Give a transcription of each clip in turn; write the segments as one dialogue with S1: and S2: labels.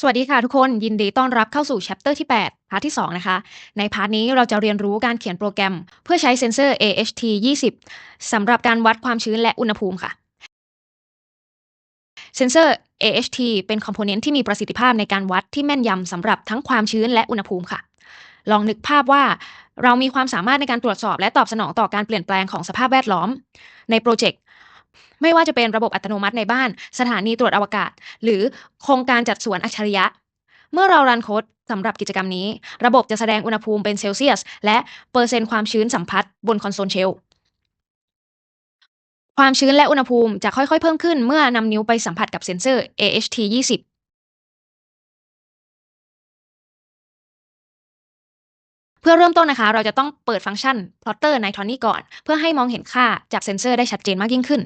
S1: สวัสดีค่ะทุกคนยินดีต้อนรับเข้าสู่ Chapter ที่ 8 พาร์ทที่ 2 นะคะ ในพาร์ทนี้เราจะเรียนรู้การเขียนโปรแกรม เพื่อใช้เซ็นเซอร์ AHT 20สำหรับการวัดความชื้นและอุณหภูมิค่ะ เซ็นเซอร์ AHT เป็นคอมโพเนนต์ที่มีประสิทธิภาพในการวัดที่แม่นยำสำหรับทั้งความชื้นและอุณหภูมิค่ะ ลองนึกภาพว่าเรามีความสามารถในการตรวจสอบและตอบสนองต่อการเปลี่ยนแปลงของสภาพแวดล้อม ในโปรเจกต์ ไม่ว่าจะเป็นระบบอัตโนมัติในบ้าน สถานีตรวจอวกาศ หรือโครงการจัดสวนอัจฉริยะ เมื่อเรารันโค้ดสำหรับกิจกรรมนี้ ระบบจะแสดงอุณหภูมิเป็นเซลเซียส และเปอร์เซ็นต์ความชื้นสัมผัสบนคอนโซลเชลความชื้นและอุณหภูมิจะค่อยๆ เพิ่มขึ้นเมื่อนำนิ้วไปสัมผัสกับเซ็นเซอร์ AHT 20เพื่อเริ่มต้นนะคะ เราจะต้องเปิดฟังก์ชัน plotter ใน Tony ก่อน เพื่อให้มองเห็นค่าจากเซ็นเซอร์ได้ชัดเจนมากยิ่งขึ้น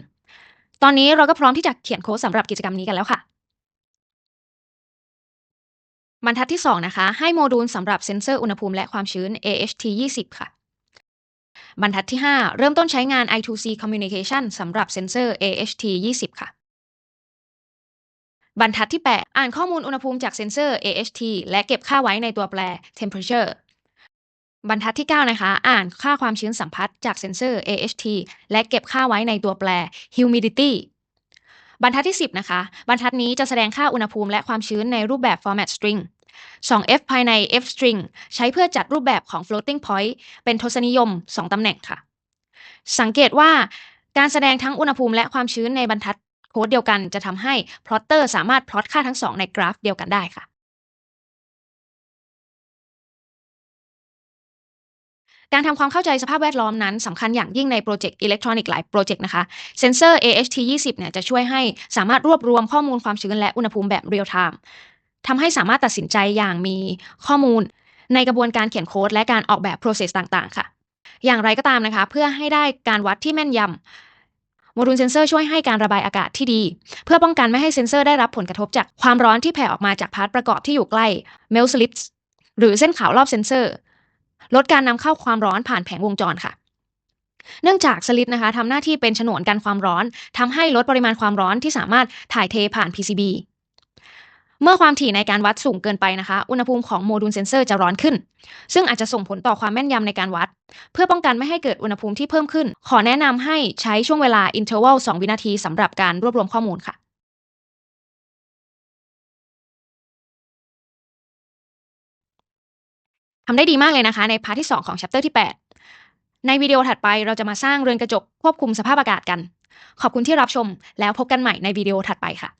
S1: ตอนนี้เราก็พร้อมที่จะเขียนโค้ดสำหรับกิจกรรมนี้กันแล้วค่ะ บรรทัดที่ 2 นะคะ ให้โมดูลสำหรับเซ็นเซอร์อุณหภูมิและความชื้น AHT 20 ค่ะ บรรทัดที่ 5 เริ่มต้นใช้งาน I2C communication สำหรับเซ็นเซอร์ AHT 20 ค่ะ บรรทัดที่ 8 อ่านข้อมูลอุณหภูมิจากเซ็นเซอร์ AHT และเก็บค่าไว้ในตัวแปร temperature บรรทัดที่ 9 นะคะ อ่านค่าความชื้นสัมผัสจากเซ็นเซอร์ AHT และเก็บค่าไว้ในตัวแปร humidity บรรทัดที่ 10 นะคะ บรรทัดนี้จะแสดงค่าอุณหภูมิและความชื้นในรูปแบบ format string 2f ภายใน f string ใช้เพื่อจัดรูปแบบของ floating point เป็นทศนิยม 2 ตำแหน่งค่ะ สังเกตว่าการแสดงทั้งอุณหภูมิและความชื้นในบรรทัดโค้ดเดียวกันจะทำให้ plotter สามารถพลอตค่าทั้งสองในกราฟเดียวกันได้ค่ะ การทำความเข้าใจสภาพแวดล้อมนั้นสำคัญอย่างยิ่งในโปรเจกต์อิเล็กทรอนิกส์หลายโปรเจกต์นะคะเซนเซอร์ AHT 20เนี่ยจะช่วยให้สามารถรวบรวมข้อมูลความชื้นและอุณหภูมิแบบเรียลไทม์ทำให้สามารถตัดสินใจอย่างมีข้อมูล ในกระบวนการเขียนโค้ดและการออกแบบ process ต่างๆ ค่ะ อย่างไรก็ตามนะคะ เพื่อให้ได้การวัดที่แม่นยำโมดูลเซนเซอร์ช่วยให้การระบายอากาศที่ดี เพื่อป้องกันไม่ให้เซนเซอร์ได้รับผลกระทบจากความร้อนที่แผ่ออกมาจากพาร์ทประกอบที่อยู่ใกล้ melt slips หรือเส้นขาวรอบเซนเซอร์ ลดการนำเข้าความร้อนผ่านแผงวงจรค่ะ เนื่องจากสลิปนะคะทำหน้าที่เป็นฉนวนกันความร้อนทำให้ลดปริมาณความร้อนที่สามารถถ่ายเทผ่าน PCB เมื่อความถี่ในการวัดสูงเกินไปนะคะ อุณหภูมิของโมดูลเซนเซอร์จะร้อนขึ้น ซึ่งอาจจะส่งผลต่อความแม่นยำในการวัด เพื่อป้องกันไม่ให้เกิดอุณหภูมิที่เพิ่มขึ้น ขอแนะนำให้ใช้ช่วงเวลา interval 2วินาทีสำหรับการรวบรวมข้อมูลค่ะ ทำได้ดีมากเลยนะคะ ในพาร์ทที่ 2 ของ chapter ที่ 8 ในวิดีโอถัดไปเราจะมาสร้างเรือนกระจกควบคุมสภาพอากาศกัน ขอบคุณที่รับชม แล้วพบกันใหม่ในวิดีโอถัดไปค่ะ